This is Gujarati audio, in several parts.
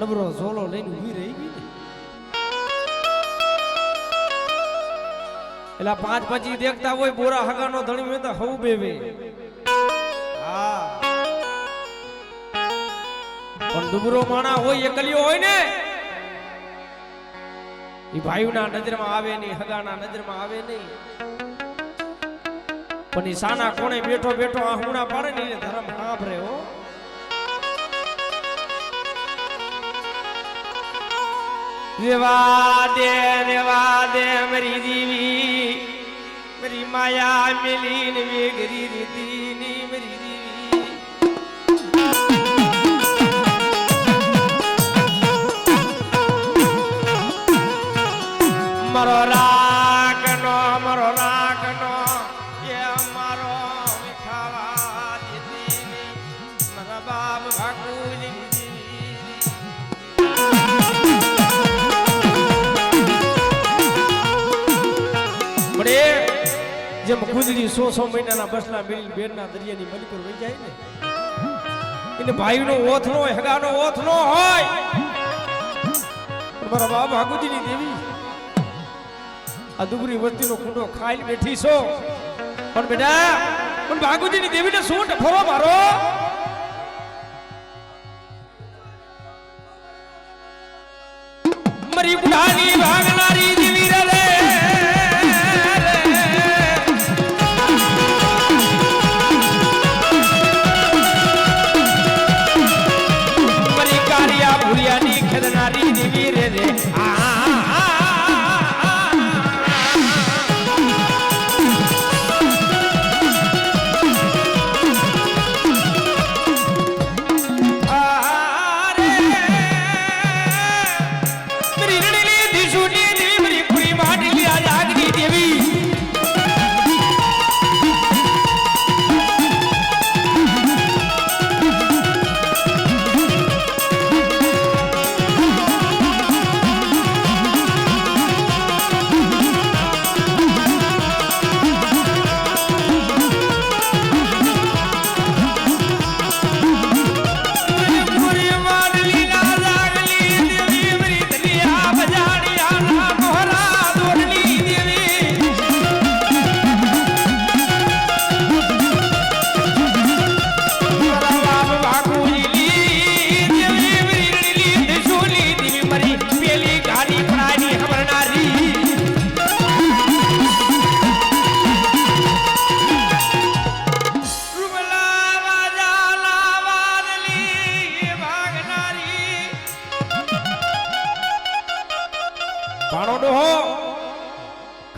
નબરો ઝોલો લઈને ઊભી રહી ગઈ ને. એટલે પાંચ પછી દેખતા હોય બોરા હગાનો ધણી મેં તો બેવે. હા. પણ દુબરો માણા હોય, એકલિયો હોય ને, એ ભાઈઓના નજરમાં આવે નહીં, હગાના નજરમાં આવે નહીં. પણ સાના કોણે બેઠો બેઠો આ હુણા પાડે ને ધર્મ સાંભળે હો. રેવા દે રેવા દે મારી દીવી, મરી માયા મિલીન વેગરી રીતિની મરી દીવી. મારો રાખનો જેમ ગુજરી સો સો મહિનાના બસલા મિલ બેરના દરિયાની મલી વહી જાય ને, એને ભાઈનો ઓથ નો હગાનો ઓથ નો હોય. મારા બાબા ભાગુજીની દેવી, આ દુબરી વસ્તીનો કુંડો ખાઈ બેઠી છો. પણ બેટા, પણ ભાગુજીની દેવીને શું ડફરો મારો? મરી બુઢાની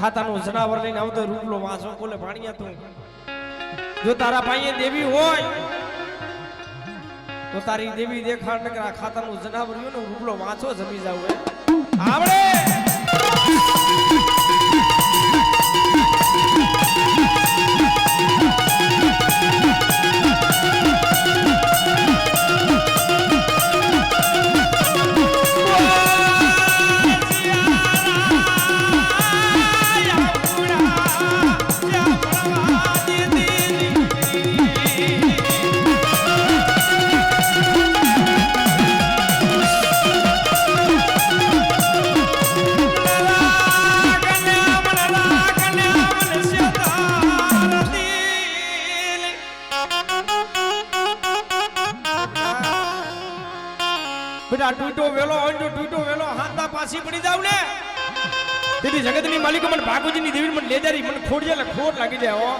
ખાતાનું જનાવર લઈને આવતો રૂપલો વાંસો કોલે ભાણિયા તું જો તારા ભાઈએ દેવી હોય, તો તારી દેવી દેખાડ નકર આ ખાતાનું જનાવર રહ્યું ને રૂપલો વાંચો જમી જાવ આવડે! બેટા ટૂટો વેલો હોય તો ટૂટો વેલો હાંતા પાછી પડી જાવ ને. તેથી જગતની માલિકો મને ભાગુજીની દેવી મને લેજારી, મને ખોટ જાય ખોટ લાગી જાય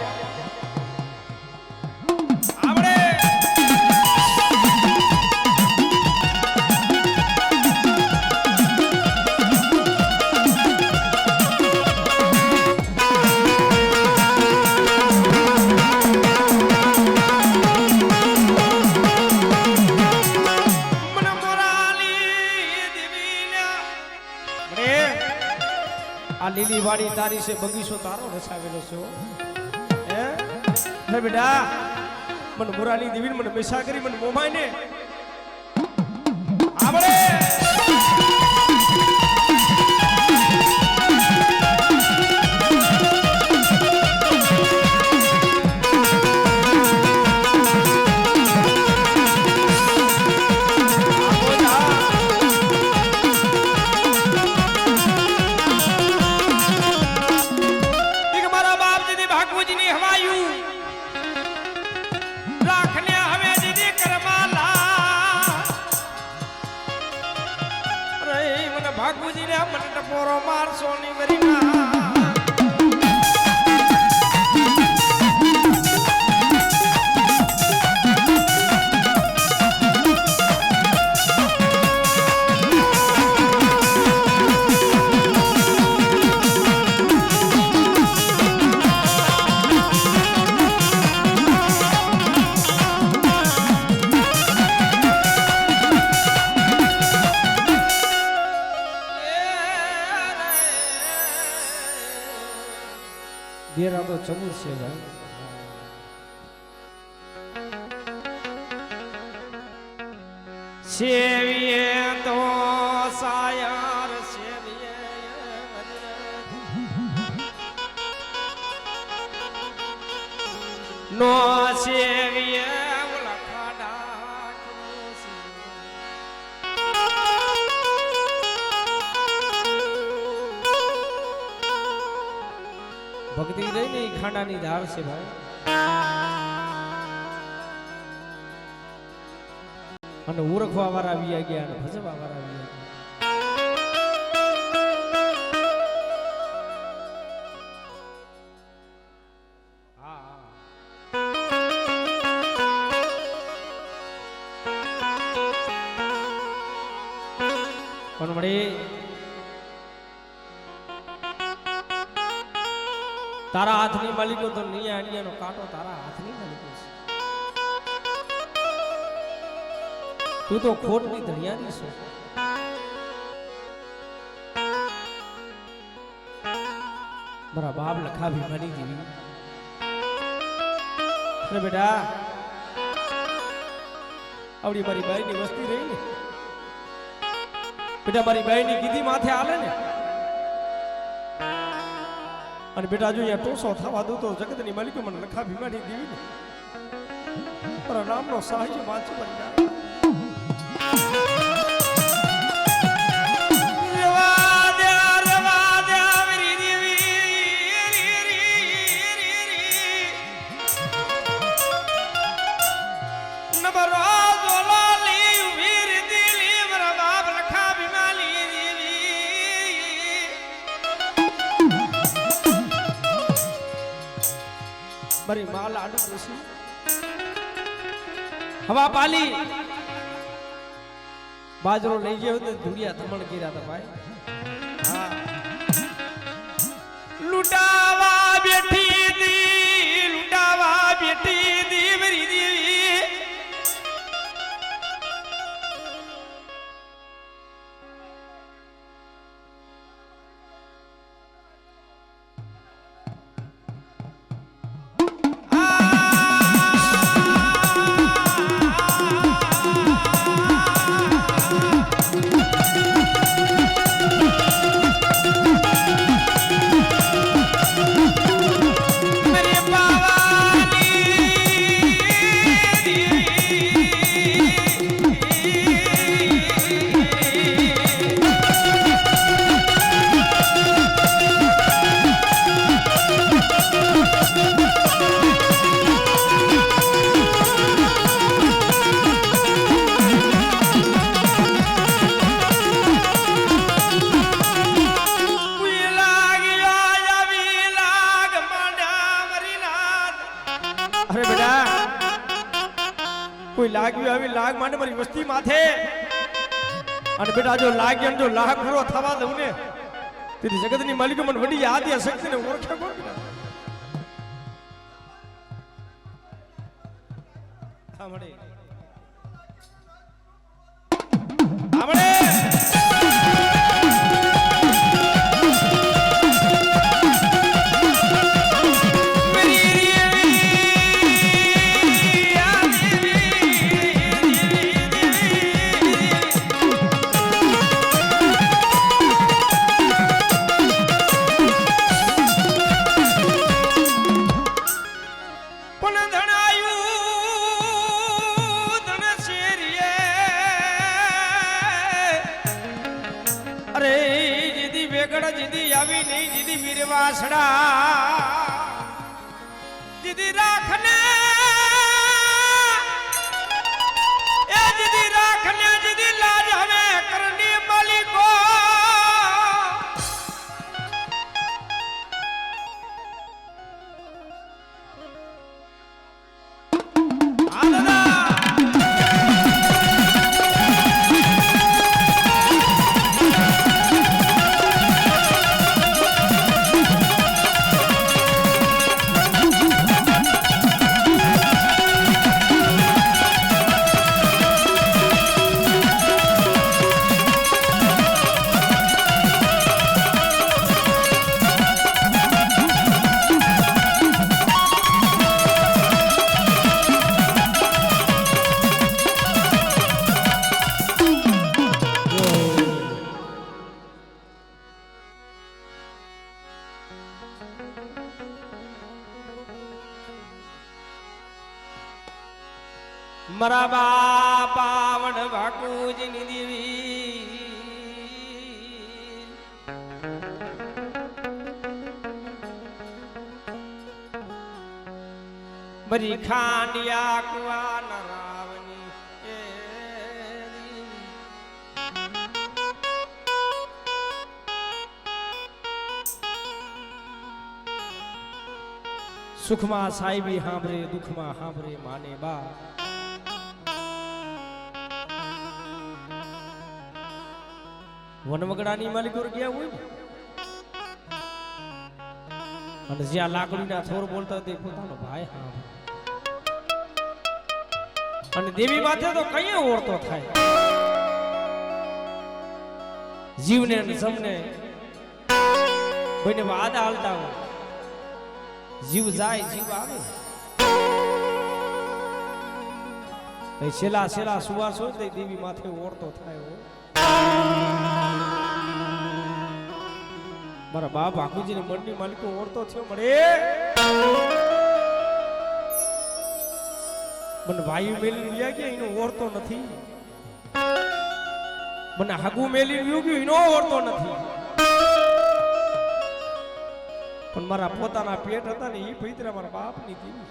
વાડી તારી છે, બગીચો તારો રચાવેલો છે હો. બેટા, મને મોરાલી દેવી મને પૈસા કરી, મને મોમાય ને મને ટપોરો મારસો ની વરી ના દેરા તો ચમુર છે ભાઈ સેવીએ તો સાયાર સેવીએ નો સેવીએ ભક્તિ રહી ખાંડાની ધાર છે ભાઈ. અને ઓળખવા વાળા આવી ગયા અને ભજવા વાળા આવી તારા હાથની માલિકો તો નહીં આણિયાનો કાંટો તારા હાથની માલિકો છે. તું તો ખોટની ધણિયાની છે. મારા બાપ લખા ભીમાની દીવી અરે બેટા, આવડી મારી બાઈની વસ્તી રહી ને. બેટા, મારી બાઈની કીધી માથે આલે ને. અને બેટા, જો અહીંયા ટોસો થવા દો તો જગતની માલિકો મને લખા ભીમાની દેવી ને. મારા નામનો સાહિત્ય વાંચો બની હવા પાલી. બાજરો લઈ ગયો ને ધુડિયા ધમણ કર્યા હતા ભાઈ. લૂંટાવા બેઠી વસ્તી માથે. અને બેટા, જો લાગે એમ જો લાહ પૂરો થવા દઉં ને, તેથી જગતની માલિકો મને વડી આદ્ય શક્તિને ઓળખે કોણ સાંભળે જીદી આવી નહીં જીદી વીરવાસડા. જીદી રાખને મારા બા પાવન ભાકુજની દેવી. મરી ખાંડિયા કુવા નરાવની સુખમાં સાહેબી હાંભરે, દુઃખમાં હાંભરે માને બા વનવગડાની માલિકોર ગયા હોય અને જ્યાં લાકડીના થોર બોલતા તે પોતાનો ભાઈ હા. અને દેવી માથે તો કઈ ઓળતો થાય. જીવને અને જમને કોઈને વાદા હાલતા હોય. જીવ જાય, જીવ આવે. છેલ્લા છેલ્લા સુવાસ હોય દેવી માથે ઓળતો થાય હો. મારા બાપ બાપુજીની મનની માલિકો ઓળતો થયો મળે મને વાયુ મેલી ગયા ગયા, એનો ઓળતો નથી. મને હાગુ મેલી ગયું ગયું, એનો ઓળતો નથી. પણ મારા પોતાના પેટ હતા ને એ પૈતરા મારા બાપની દીવી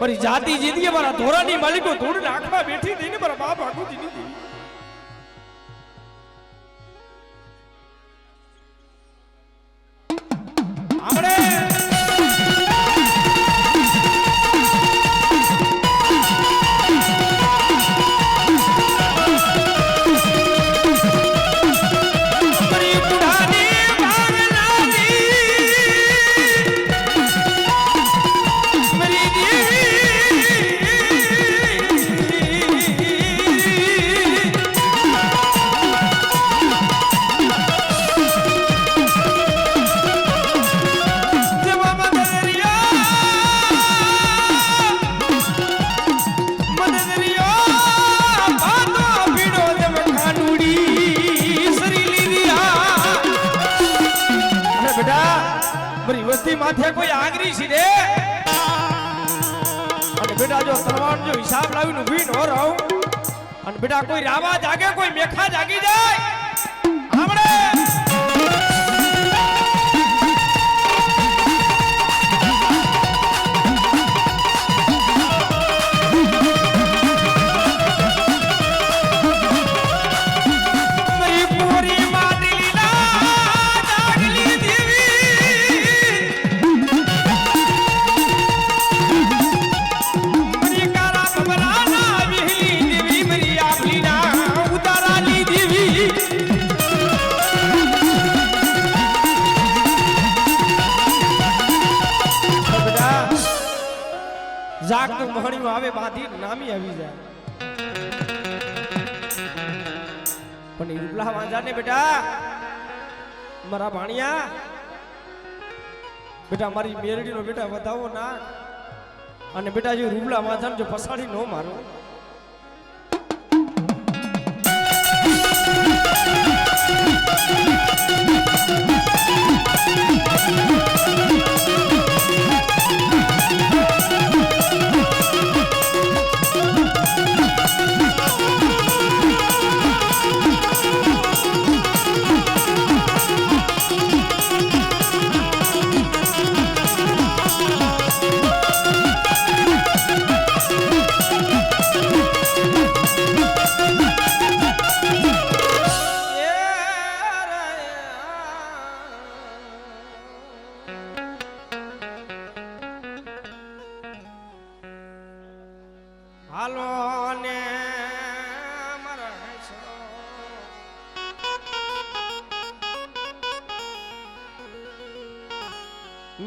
મારી જાતિ જીતી મારા ધોરાની માલિકો ધૂળ નાખવા બેઠી થઈને મારા બાપ બાપુજીની દીવી માથે કોઈ આંગરી છે રે? અને બેટા જો તલવાર જો હિસાબ લાવીને ઊભી ન રહું, અને બેટા કોઈ રાવા જાગે, કોઈ મેખા જાગી જાય? આપણે આવે બાંધી નામી આવી જાય. પણ એ રૂપલા વાંઝા ને બેટા, મારા ભાણિયા, બેટા મારી મેરડીનો બેટા વધાવો ના. અને બેટા જો રૂપલા વાંઝા જો પસાડી ન મારો.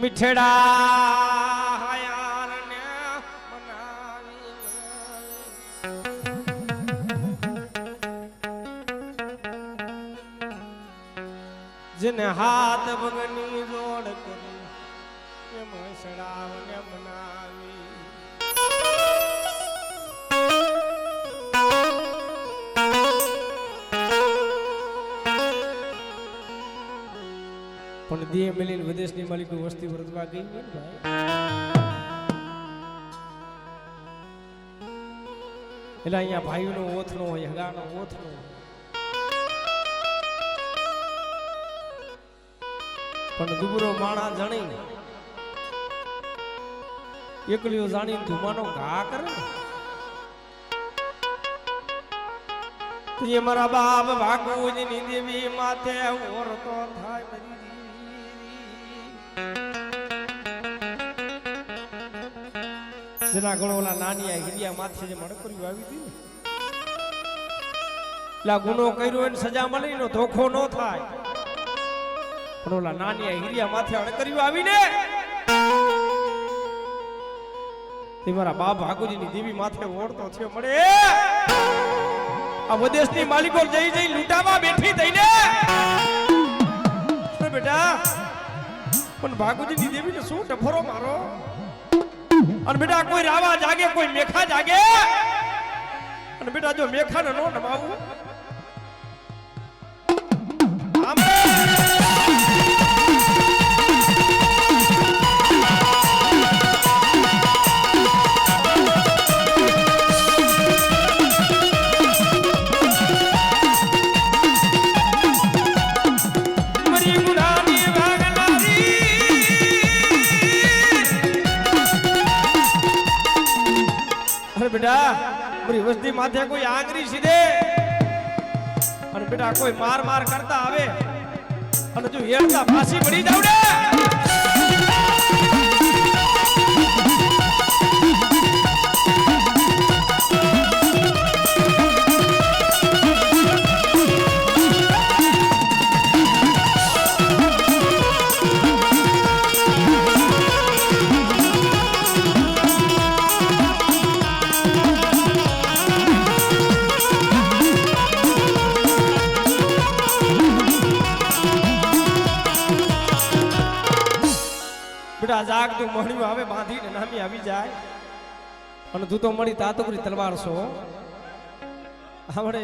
મીઠડા હાયાર ને મનાવી. જેને હાથ ભગની પણ દેહ મેલીને વિદેશની માલિકો વસ્તી વર્તવા ગઈ ને ભાઈ એટલે અહીંયા ભાઈનો ઓથનો હોય, હગાનો ઓથનો હોય. પણ દુબરો માણા જાણી એકલીઓ જાણી ધુમાનો ઘા કરે ને મારા બાપ ભાગુજીની દેવી માથે ઓરતો થાય મરી. જેના ગણો ઓલા નાની આ હિરિયા માથે જે મણકરી આવી હતી એટલે ગુનો કર્યો એને સજા મળી નો ધોખો ન થાય. પણ ઓલા નાની આ હિરિયા માથે અણકર્યું આવીને, તે મારા બાપ ભાગુજીની દેવી માથે ઓળતો થયો મળે. આ વિદેશની માલિકો જઈ જઈ લૂંટાવા બેઠી થઈને. બેટા? પણ ભાગુજીની દેવીને શું ટફરો મારો? અને બેટા, કોઈ રાવા જાગે, કોઈ મેખા જાગે? અને બેટા, જો મેખાને નો નમાવું મારી વસ્તી માથે કોઈ આંગરી સીધે. અને બેટા, કોઈ માર માર કરતા આવે. અને તું હેડતા ફાંસી પડી જાવ બેટા જાગ તું મણ્યું આવે, બાંધીને નામી આવી જાય. અને તું તો મળી તાતકરી તલવાર છો. આપણે